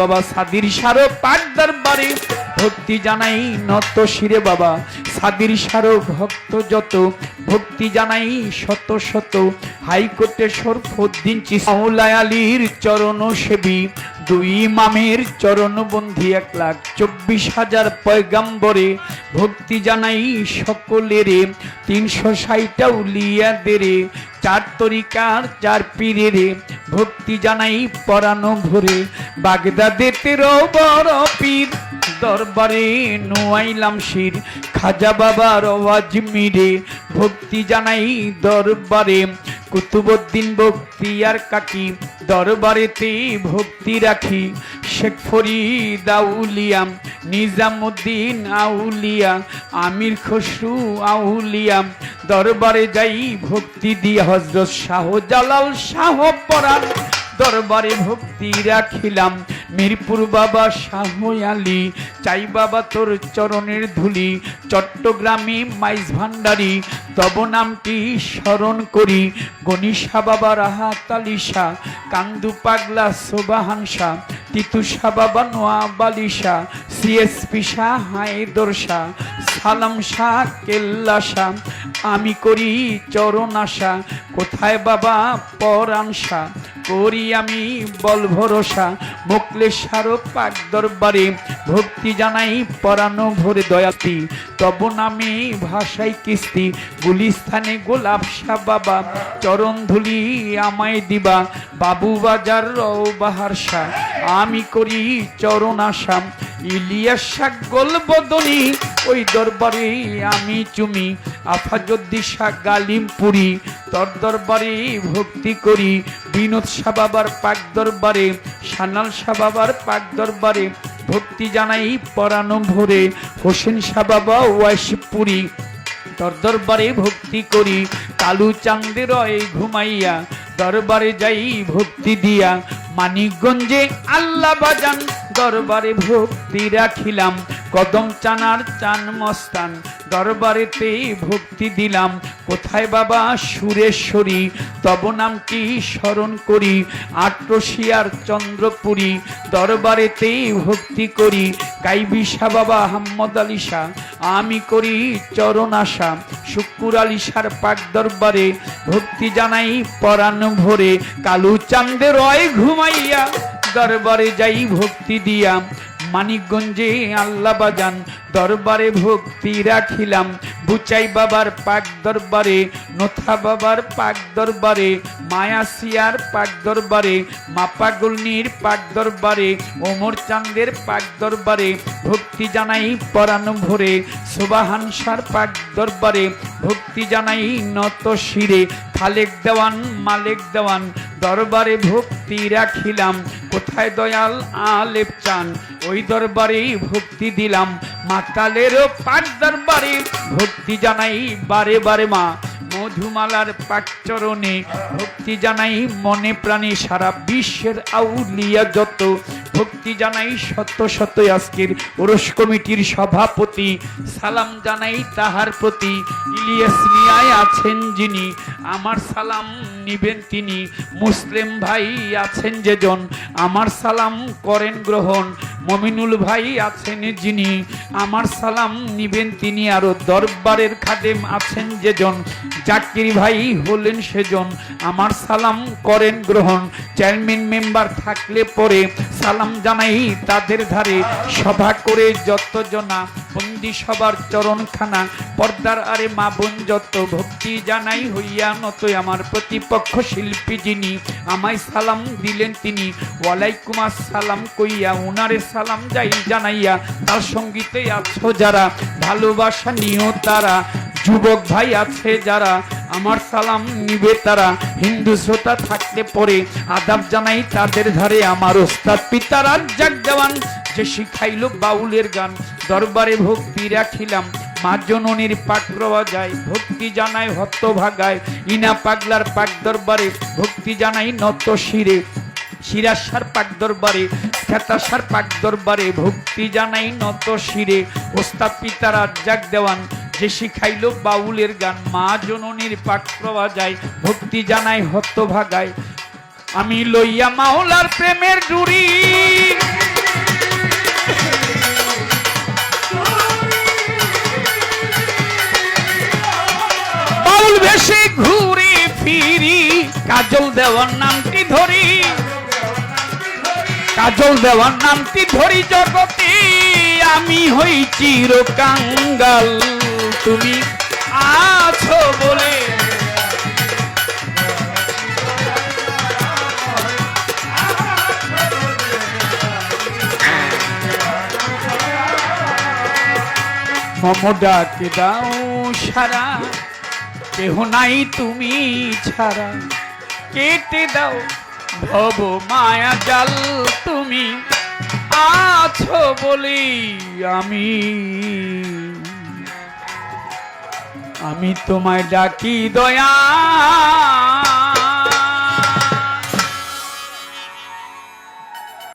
বাবা, সাদির সারো পাক দরবারে। ভক্তি জানাই নত শিরে বাবা, সাদির সারো ভক্ত যত। ভক্তি জানাই শত শত। হাইকোর্টে সরফুদ্দিন চিসাউলায় আলীর চরণ সেবী। দুই ইমামের চরণ বন্ধি এক লাখ চব্বিশ হাজার পয়গাম্বরে। ভক্তি জানাই সকলেরে, তিনশো ষাটটা উলিয়াদেরে চার তরিকার চার পীরেরে। ভক্তি জানাই পরানো ভরে। বাগদাদে তেরো বড় পীর। দরবারে নোয়াইলাম শির। খাজা বাবার আওয়াজ মিরে। ভক্তি জানাই দরবারে। কুতুবুদ্দিন ভক্তি আর কাকি। দরবারেতে ভক্তি রাখি। শেখ ফরিদ আউলিয়াম নিজামুদ্দিন আউলিয়া, আমির খসরু আউলিয়াম দরবারে যাই ভক্তি দিয়ে হজরত শাহ জালাল শাহ পরাণ। দরবারে ভক্তি রাখিলাম। মিরপুর বাবা শাহ আলী, চাই বাবা তোর চরণের ধুলি, চট্টগ্রামে মাইজ ভান্ডারি, তব নামটি স্মরণ করি। গণিসা বাবা রাহাত আলিশা কান্দু পাগলা সোবাহানসা তিতুষা বাবা নোয়া বালিশা, সিএসপি শাহ হায়দর শাহ সালাম শাহ কেল্লা শাহ আমি করি চরণ আশা, কোথায় বাবা পরাণ শাহ? করি আমি বল ভরসা, মোকলেশার পাক দরবারে। ভক্তি জানাই পরানো ভরে দয়াতি, তব নামে ভাষাই কিস্তি। গুলিস্থানে গোলাপ শাহ বাবা, চরণ ধুলি আমায় দিবা। বাবু বাজার রও বাহার আমি করি চরণ আসাম। ইলিয়াস শাহ গোলবদনী ওই দরবারে আমি চুমি আফাজুদ্দি শাহ গালিমপুরি। তোর দরবারে ভক্তি করি, বিনোদ শাহ বাবার পাক দরবারে, সানাল শাহ বাবার পাক দরবারে। ভক্তি জানাই পরানো ভরে, হোসেন শাহ বাবা ওয়াইশপুরি। তোর দরবারে ভক্তি করি, কালু চান্দের রয় ঘুমাইয়া। দরবারে যাই ভক্তি দিয়া। মানিকগঞ্জে আল্লাহ বাজান, দরবারে ভক্তি রাখিলাম। কদম চানার চান মস্তান। দরবারেতে ভক্তি দিলাম। কোথায় বাবা সুরেশ্বরী? তব নামটি স্মরণ করি? আট্রসিয়ার চন্দ্রপুরী। দরবারেতে ভক্তি করি। কাইবিশা বাবা আহম্মদ আলী শাহ আমি করি চরণ আশা। শুক্কুর আলী শাহর পাক দরবারে ভক্তি জানাই পরাণ ভরে। কালু চান্দে রয় ঘুমাইয়া দরবারে যাই ভক্তি দিয়া। মানিকগঞ্জে আল্লাহ বাজান দরবারে ভক্তি রাখিলাম। বুচাই বাবার পাক দরবারে, নথা বাবার পাক দরবারে মায়াসিয়ার পাক দরবারে মাপাগুলনির পাক দরবারে, ওমর চান্দের পাক দরবারে, ভক্তি জানাই পরাণ ভরে সোবাহানসার পাক দরবারে, ভক্তি জানাই নত শিরে, খালেক দেওয়ান, মালেক দেওয়ান, দরবারে ভক্তি রাখিলাম। কোথায় দয়াল আলেপ চান? ওই দরবারে ভক্তি দিলাম। মাতালেরও পাক দরবারে ভক্তি জানাই, বারে বারে মা মধুমালার পাকচরণে ভক্তি জানাই, মনে প্রাণে সারা বিশ্বের আউলিয়া যত। ভক্তি জানাই শত শত আজকের ওরস কমিটির সভাপতি। সালাম জানাই তাহার প্রতি। ইলিয়াস মিয়ায় আছেন যিনি, আমার সালাম নিবেন তিনি। মুসলিম ভাই আছেন যেজন, আমার সালাম করেন গ্রহণ। মমিনুল ভাই আছেন যিনি। আমার সালাম নিবেন তিনি আরও দরবারের খাদেম আছেন যেজন। জাকির ভাই হলেন সেজন। আমার সালাম করেন গ্রহণ। চেয়ারম্যান মেম্বার থাকলে পরে সালাম জানাই তাদের ধারে। সভা করে যত জনা বন্দি সবার চরণখানা, পর্দার আরে মা বোন যত ভক্তি জানাই হইয়া নতই আমার প্রতিপক্ষ শিল্পী যিনি, আমায় সালাম দিলেন তিনি। ওয়ালাইকুম আসসালাম কইয়া উনারে সালাম যাই জানাইয়া, তার সঙ্গীতে আছো যারা, ভালোবাসা নিও তারা, যুবক ভাই আছে যারা আমার সালাম নিবে তারা। হিন্দু শ্রোতা থাকলে পরে আদাব জানাই তাদের ধারে। আমার ওস্তাদ পিতার জাগ দেওয়ান যে শিখাইল বাউলের গান। দরবারে ভক্তি রাখিলাম, মা জননীর পাক যায়। ভক্তি জানাই হত্ত ভাগায় ইনা পাগলার পাক দরবারে। ভক্তি জানাই নত শিরে শিরাসার পাক দরবারে খেতাসার পাক দরবারে। ভক্তি জানাই নত শিরে, ওস্তাদ পিতার জাগ দেওয়ান যে শিখাইল বাউলের গান, মা জননীর পাঠ প্রবা যায় ভক্তি জানাই হত্যভাগায় আমি লইয়া মাওলার প্রেমের জুড়ি। বাউল ভেসে ঘুরি ফিরি, কাজল দেওয়ার নামটি ধরি। কাজল দেওয়ার নামটি ধরি জগতে, আমি হই চির কাঙ্গাল তুমি আছো বলে। মম ডাকে দাও সারা, কেহ নাই তুমি ছাড়া। কেটে দাও ভব মায়া জাল, তুমি আছো বলি আমি আমি তোমায় ডাকি দয়া।